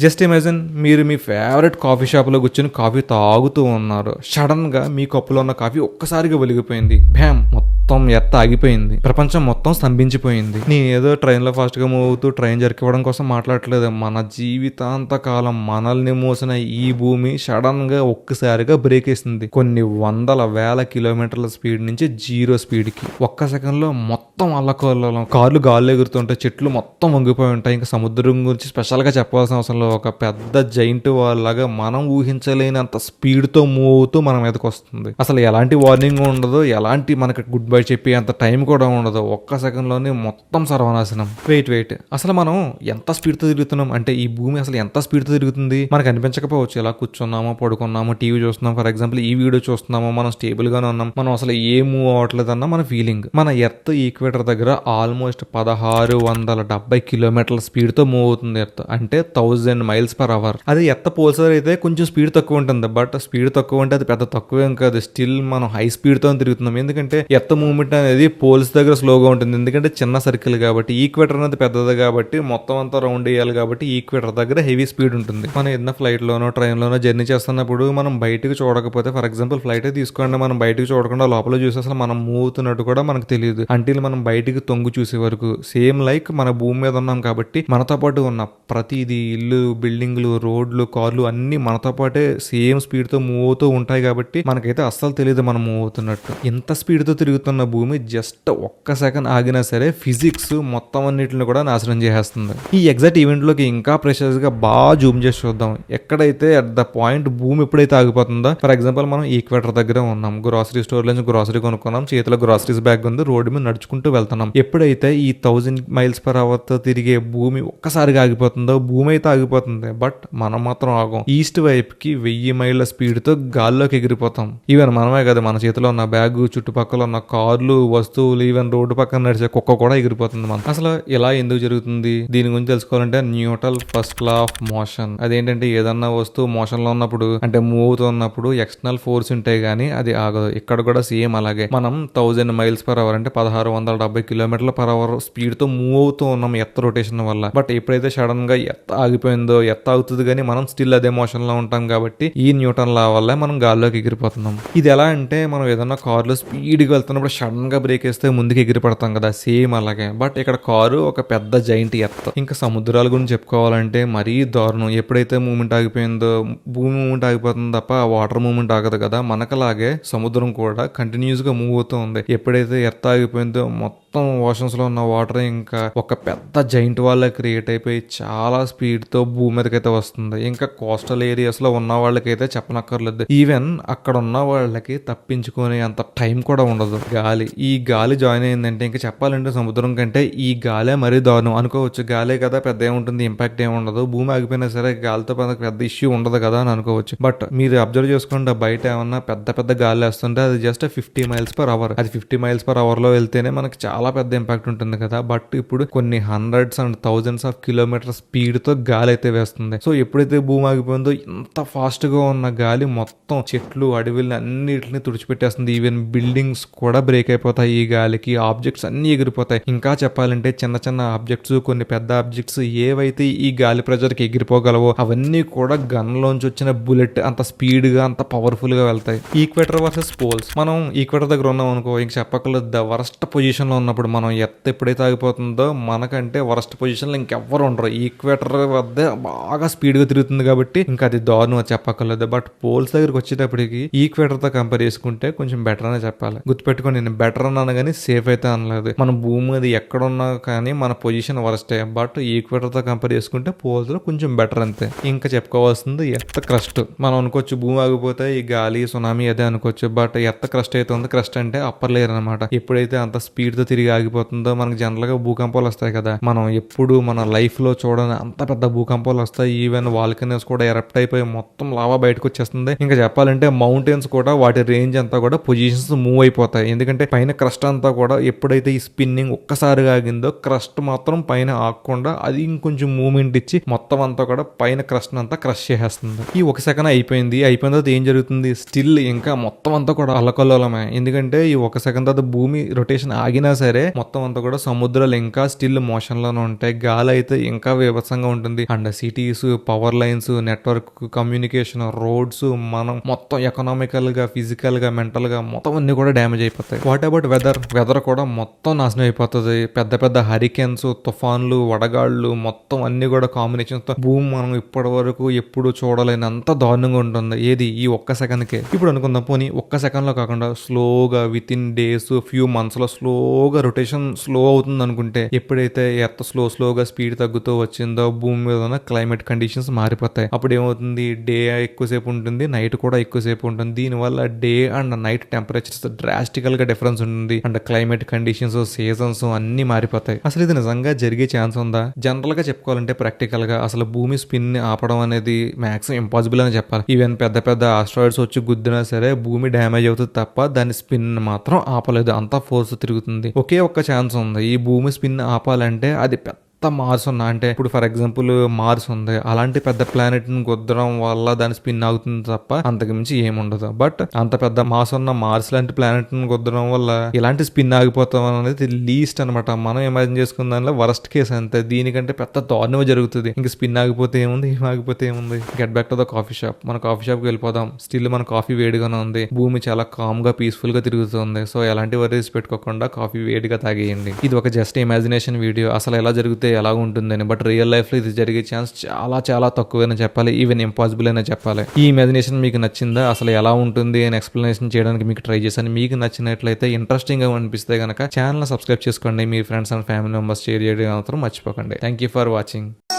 Just imagine మీరు మీ favourite coffee షాప్లో కూర్చొని కాఫీ తాగుతూ ఉన్నారు. సడన్గా మీ కప్పులో ఉన్న కాఫీ ఒక్కసారిగా వెలిగిపోయింది. భ్యామ్ మొత్తం మొత్తం ఎత్త ఆగిపోయింది. ప్రపంచం మొత్తం స్తంభించిపోయింది. నేను ఏదో ట్రైన్లో ఫాస్ట్గా మూవ్ అవుతూ ట్రైన్ జరికివ్వడం కోసం మాట్లాడట్లేదు. మన జీవితాంత కాలం మనల్ని మోసిన ఈ భూమి సడన్గా ఒక్కసారిగా బ్రేక్ వేసింది కొన్ని వందల వేల కిలోమీటర్ల స్పీడ్ నుంచి జీరో స్పీడ్కి ఒక్క సెకండ్లో మొత్తం అల్లకొల్లం కార్లు గాల్లో ఎగురుతుంటాయి చెట్లు మొత్తం వంగిపోయి ఉంటాయి. ఇంకా సముద్రం గురించి స్పెషల్గా చెప్పాల్సిన అవసరం లేదు. ఒక పెద్ద జైంట్ వాళ్ళగా మనం ఊహించలేనంత స్పీడ్తో మూవ్ అవుతూ మన మీదకి వస్తుంది. అసలు ఎలాంటి వార్నింగ్ ఉండదు ఎలాంటి మనకి గుడ్ బై చెప్పి అంత టైం కూడా ఉండదు. ఒక్క సెకండ్లోనే మొత్తం సర్వనాశనం. వెయిట్ వెయిట్ అసలు మనం ఎంత స్పీడ్తో తిరుగుతున్నాం? అంటే ఈ భూమి అసలు ఎంత స్పీడ్తో తిరుగుతుంది? మనకు అనిపించకపోవచ్చు. ఇలా కూర్చున్నామో పడుకున్నామో టీవీ చూస్తున్నాం ఫర్ ఎగ్జాంపుల్ ఈ వీడియో చూస్తున్నామో మనం స్టేబుల్గానే ఉన్నాం. మనం అసలు ఏ మూవ్ అవ్వట్లేదు అన్న మన ఫీలింగ్ మన ఎర్త్ ఈక్వేటర్ దగ్గర ఆల్మోస్ట్ పదహారు వందల డెబ్బై కిలోమీటర్ల స్పీడ్తో మూవ్ అవుతుంది ఎర్త్ అంటే థౌజండ్ మైల్స్ పర్ అవర్ అది ఎత్త పోల్సర్ అయితే కొంచెం స్పీడ్ తక్కువ ఉంటుంది. బట్ స్పీడ్ తక్కువ అంటే అది పెద్ద తక్కువేం కాదు. స్టిల్ మనం హై స్పీడ్తో తిరుగుతున్నాం. ఎందుకంటే ఎత్త మూమెంట్ అనేది పోల్స్ దగ్గర స్లోగా ఉంటుంది. ఎందుకంటే చిన్న సర్కిల్ కాబట్టి ఈక్వేటర్ అనేది పెద్దది కాబట్టి మొత్తం అంతా రౌండ్ వేయాలి కాబట్టి ఈక్వేటర్ దగ్గర హెవీ స్పీడ్ ఉంటుంది. మనం ఏదైనా ఫ్లైట్ లోనో ట్రైన్ లోనో జర్నీ చేస్తున్నప్పుడు మనం బయటకు చూడకపోతే ఫర్ ఎగ్జాంపుల్ ఫ్లైట్ తీసుకోండి మనం బయటకు చూడకుండా లోపల చూసి అసలు మనం మూవ్ అవుతున్నట్టు కూడా మనకు తెలియదు. అంటే మనం బయటకు తొంగు చూసే వరకు సేమ్ లైక్ మన భూమి మీద ఉన్నాం కాబట్టి మనతో పాటు ఉన్న ప్రతిదీ ఇల్లు బిల్డింగ్లు రోడ్లు కార్లు అన్ని మనతో పాటే సేమ్ స్పీడ్తో మూవ్ అవుతూ ఉంటాయి కాబట్టి మనకైతే అస్సలు తెలియదు మనం మూవ్ అవుతున్నట్టు ఎంత స్పీడ్తో తిరుగుతున్నాం ఉన్న భూమి జస్ట్ ఒక్క సెకండ్ ఆగినా సరే ఫిజిక్స్ మొత్తం అన్నిటిని కూడా నాశనం చేసేస్తుంది. ఈ ఎగ్జాక్ట్ ఈవెంట్లోకి ఇంకా ప్రెషర్స్గా బాగా జూమ్ చేసి చూద్దాం. ఎక్కడైతే అట్ ద పాయింట్ భూమి ఎప్పుడైతే ఆగిపోతుందో ఫర్ ఎగ్జాంపుల్ మనం ఈక్వేటర్ దగ్గర ఉన్నాం. గ్రాసరీ స్టోర్ నుంచి గ్రాసరీ కొనుక్కున్నాం. చేతిలో గ్రాసరీస్ బ్యాగ్ ఉంది. రోడ్డు మీద నడుచుకుంటూ వెళ్తున్నాం. ఎప్పుడైతే ఈ థౌజండ్ మైల్స్ పర్ అవర్తో తిరిగే భూమి ఒక్కసారిగా ఆగిపోతుందో భూమి అయితే ఆగిపోతుంది. బట్ మనం మాత్రం ఆగం. ఈస్ట్ వైపుకి వెయ్యి మైళ్ళ స్పీడ్తో గాల్లోకి ఎగిరిపోతాం. ఈవెన్ మనమే కదా మన చేతిలో ఉన్న బ్యాగ్ చుట్టుపక్కల ఉన్న కార్లు వస్తువులు ఈవెన్ రోడ్డు పక్కన నడిచే కుక్క కూడా ఎగిరిపోతుంది మనం. అసలు ఇలా ఎందుకు జరుగుతుంది? దీని గురించి తెలుసుకోవాలంటే Newton's first law of motion. అదేంటంటే ఏదన్నా వస్తువు మోషన్లో ఉన్నప్పుడు అంటే మూవ్ అవుతున్నప్పుడు ఎక్స్టర్నల్ ఫోర్స్ ఉంటాయి కానీ అది ఆగదు. ఇక్కడ కూడా సేమ్ అలాగే. మనం థౌజండ్ మైల్స్ పర్ అవర్ అంటే పదహారు వందల డెబ్బై కిలోమీటర్ల పర్ అవర్ స్పీడ్తో మూవ్ అవుతూ ఉన్నాం ఎత్త రొటేషన్ వల్ల. బట్ ఎప్పుడైతే సడన్గా ఎత్త ఆగిపోయిందో ఎత్త అవుతుంది కానీ మనం స్టిల్ అదే మోషన్లో ఉంటాం కాబట్టి ఈ న్యూటన్ లా వల్ల మనం గాల్లోకి ఎగిరిపోతున్నాం. ఇది ఎలా అంటే మనం ఏదన్నా కార్లో స్పీడ్ వెళ్తున్నప్పుడు సడన్గా బ్రేక్ వేస్తే ముందుకు ఎగిరిపడతాం కదా సేమ్ అలాగే. బట్ ఇక్కడ కారు ఒక పెద్ద జైంట్ ఎత్త. ఇంకా సముద్రాల గురించి చెప్పుకోవాలంటే మరీ దారుణం. ఎప్పుడైతే మూమెంట్ ఆగిపోయిందో భూమి మూమెంట్ ఆగిపోతుంది తప్ప వాటర్ మూమెంట్ ఆగదు కదా. మనకలాగే సముద్రం కూడా కంటిన్యూస్గా మూవ్ అవుతూ ఉంది. ఎప్పుడైతే ఎర్త్ ఆగిపోయిందో మొత్తం ఓషన్స్లో ఉన్న వాటర్ ఇంకా ఒక పెద్ద జైంట్ వాళ్ళ క్రియేట్ అయిపోయి చాలా స్పీడ్తో భూమి మీదకైతే వస్తుంది. ఇంకా కోస్టల్ ఏరియాస్లో ఉన్న వాళ్ళకైతే చెప్పనక్కర్లేదు. ఈవెన్ అక్కడ ఉన్న వాళ్ళకి తప్పించుకునే అంత టైం కూడా ఉండదు. గాలి. ఈ గాలి జాయిన్ అయిందంటే ఇంకా చెప్పాలంటే సముద్రం కంటే ఈ గాలే మరీ దారుణం. అనుకోవచ్చు. గాలే కదా పెద్ద ఏముంటుంది ఇంపాక్ట్ ఏమి ఉండదు. భూమి ఆగిపోయినా సరే గాలితో పెద్ద ఇష్యూ ఉండదు కదా అని అనుకోవచ్చు. బట్ మీరు అబ్జర్వ్ చేసుకుంటే బయట ఏమన్నా పెద్ద పెద్ద గాలి వేస్తుంటే అది just fifty miles per hour అది ఫిఫ్టీ మైల్స్ పర్ అవర్లో వెళ్తేనే మనకి చాలా చాలా పెద్ద ఇంపాక్ట్ ఉంటుంది కదా. బట్ ఇప్పుడు కొన్ని hundreds and thousands of kilometer స్పీడ్తో గాలి అయితే వేస్తుంది. సో ఎప్పుడైతే భూమి ఆగిపోయిందో ఇంత ఫాస్ట్గా ఉన్న గాలి మొత్తం చెట్లు అడవిల్ని అన్నిటిని తుడిచిపెట్టేస్తుంది. ఈవెన్ బిల్డింగ్స్ కూడా బ్రేక్ అయిపోతాయి ఈ గాలికి. ఆబ్జెక్ట్స్ అన్ని ఎగిరిపోతాయి. ఇంకా చెప్పాలంటే చిన్న చిన్న ఆబ్జెక్ట్స్ కొన్ని పెద్ద ఆబ్జెక్ట్స్ ఏవైతే ఈ గాలి ప్రజలకు ఎగిరిపోగలవో అవన్నీ కూడా గన్లోంచి వచ్చిన బుల్లెట్ అంత స్పీడ్గా అంత పవర్ఫుల్గా వెళ్తాయి. ఈక్వేటర్ వర్సెస్ పోల్స్ మనం ఈక్వేటర్ దగ్గర ఉన్నాం అనుకో ఇంక చెప్పక్కర్లేదు. ద వరస్ట్ పొజిషన్లో ఉన్నప్పుడు మనం ఎత్త ఎప్పుడైతే ఆగిపోతుందో మనకంటే వరస్ట్ పొజిషన్లో ఇంకెవ్వరు ఉండరు. ఈక్వేటర్ వద్ద బాగా స్పీడ్గా తిరుగుతుంది కాబట్టి ఇంకా అది దారుణం అది చెప్పక్కర్లేదు. బట్ పోల్స్ దగ్గరికి వచ్చేటప్పటికి ఈక్వేటర్తో కంపేర్ చేసుకుంటే కొంచెం బెటర్ అనే చెప్పాలి. గుర్తుపెట్టుకోండి నేను బెటర్ అన్నాను కానీ సేఫ్ అయితే అనలేదు. మన భూమి మీద ఎక్కడున్నా కానీ మన పొజిషన్ వరస్టే బట్ ఈక్వేటర్తో కంపేర్ చేసుకుంటే పోల్స్లో కొంచెం బెటర్ అంతే. ఇంకా చెప్పుకోవాల్సింది ఎత్త క్రస్ట్ మనం అనుకోవచ్చు భూమి ఆగిపోతే ఈ గాలి సునామీ అదే అనుకోవచ్చు. బట్ ఎత్త క్రస్ట్ అయితే ఉంది క్రస్ట్ అంటే అప్పర్ లేయర్ అనమాట ఎప్పుడైతే అంత స్పీడ్తో తిరిగి ఆగిపోతుందో మనకి జనరల్గా భూకంపాలు వస్తాయి కదా. మనం ఎప్పుడు మన లైఫ్లో చూడని అంత పెద్ద భూకంపాలు వస్తాయి. ఈవెన్ వాల్కనీస్ కూడా ఎరప్ట్ అయిపోయి మొత్తం లావా బయటకు వచ్చేస్తుంది. ఇంకా చెప్పాలంటే మౌంటైన్స్ కూడా వాటి రేంజ్ అంతా కూడా పొజిషన్స్ మూవ్ అయిపోతాయి. ఎందుకంటే పైన క్రస్ట్ అంతా కూడా ఎప్పుడైతే ఈ స్పిన్నింగ్ ఒక్కసారిగా ఆగిందో క్రస్ట్ మాత్రం పైన ఆగకుండా అది ఇంకొంచెం మూమెంట్ ఇచ్చి మొత్తం అంతా కూడా పైన క్రస్ట్ అంతా క్రష్ చేసేస్తుంది. ఈ ఒక సెకండ్ అయిపోయింది. అయిపోయిన తర్వాత ఏం జరుగుతుంది? స్టిల్ ఇంకా మొత్తం అంతా కూడా అల్లకల్లోలమే ఎందుకంటే ఈ ఒక సెకండ్ తర్వాత భూమి రొటేషన్ ఆగినా సరే సరే మొత్తం అంతా కూడా సముద్రాలు ఇంకా స్టిల్ మోషన్లోనే ఉంటాయి. గాలి అయితే ఇంకా విభత్సంగా ఉంటుంది. And cities power lines network communication roads మనం మొత్తం ఎకనామికల్గా ఫిజికల్గా మెంటల్గా మొత్తం అన్ని కూడా డ్యామేజ్ అయిపోతాయి. వాట్ అబౌట్ వెదర్ వెదర్ కూడా మొత్తం నాశనం అయిపోతుంది. పెద్ద పెద్ద హరికేన్స్ తుఫాన్లు వడగాళ్ళు మొత్తం అన్ని కూడా కాంబినేషన్తో భూమి మనం ఇప్పటి వరకు ఎప్పుడు చూడలేనంత దారుణంగా ఉంటుంది. ఏది? ఈ ఒక్క సెకండ్ కే. ఇప్పుడు అనుకుందాం. పోనీ ఒక్క సెకండ్లో కాకుండా స్లోగా విత్ ఇన్ డేస్ ఫ్యూ మంత్స్లో స్లోగా రొటేషన్ స్లో అవుతుంది అనుకుంటే ఎప్పుడైతే ఎర్త్ స్లో స్లోగా స్పీడ్ తగ్గుతూ వచ్చిందో భూమి మీద ఉన్న క్లైమేట్ కండిషన్స్ మారిపోతాయి. అప్పుడు ఏమవుతుంది డే ఎక్కువసేపు ఉంటుంది నైట్ కూడా ఎక్కువసేపు ఉంటుంది. దీనివల్ల డే అండ్ నైట్ టెంపరేచర్స్ డ్రాస్టికల్గా డిఫరెన్స్ ఉంటుంది. అండ్ క్లైమేట్ కండిషన్స్ సీజన్స్ అన్ని మారిపోతాయి. అసలు ఇది నిజంగా జరిగే ఛాన్స్ ఉందా? జనరల్గా చెప్పుకోవాలంటే ప్రాక్టికల్గా అసలు భూమి స్పిన్ని ఆపడం అనేది మాక్సిమం ఇంపాసిబుల్ అని చెప్పాలి. ఈవెన్ పెద్ద పెద్ద ఆస్ట్రాయిడ్స్ వచ్చి గుద్దినా సరే భూమి డ్యామేజ్ అవుతుంది తప్ప దాని స్పిన్ మాత్రం ఆపలేదు. అంతా ఫోర్స్ తిరుగుతుంది. ఒకే ఒక్క ఛాన్స్ ఉంది. ఈ భూమి స్పిన్ ఆపాలంటే అది పెద్ద మార్స్ ఉన్నా అంటే ఇప్పుడు ఫర్ ఎగ్జాంపుల్ మార్స్ ఉంది అలాంటి పెద్ద ప్లానెట్ని గుద్దడం వల్ల దాని స్పిన్ అవుతుంది తప్ప అంతకు మించి ఏముండదు బట్ అంత పెద్ద మాస్ ఉన్న మార్స్ లాంటి ప్లానెట్ని కుదరడం వల్ల ఇలాంటి స్పిన్ ఆగిపోతాం అనేది లీస్ట్ అనమాట మనం ఇమాజిన్ చేసుకున్న దానిలో వరస్ట్ కేసు అంతే. దీనికంటే పెద్ద దారుణం జరుగుతుంది. ఇంక స్పిన్ ఆగిపోతే ఏముంది? ఏం ఆగిపోతే ఏముంది? Get back to the coffee shop మన కాఫీ షాప్కి వెళ్ళిపోదాం. స్టిల్ మన కాఫీ వేడిగానే ఉంది. భూమి చాలా కామ్గా పీస్ఫుల్గా తిరుగుతుంది. సో ఎలాంటి వరీస్ పెట్టుకోకుండా కాఫీ వేడిగా తాగేయండి. ఇది ఒక జస్ట్ ఇమాజినేషన్ వీడియో అసలు ఎలా జరిగితే ఎలా ఉంటుందని బట్ రియల్ లైఫ్లో ఇది జరిగే ఛాన్స్ చాలా చాలా తక్కువైనా చెప్పాలి. ఈవెన్ ఇంపాసిబుల్ అయినా చెప్పాలి. ఈ ఇమాజినేషన్ మీకు నచ్చిందా? అసలు ఎలా ఉంటుంది? అని ఎక్స్ప్లెనేషన్ చేయడానికి మీకు ట్రై చేశాను. మీకు నచ్చినట్లయితే ఇంట్రెస్టింగ్గా అనిపిస్తే కనుక ఛానల్ సబ్స్క్రైబ్ చేసుకోండి. మీ friends and family members share చేయడం మాత్రం మర్చిపోకండి. Thank you for watching.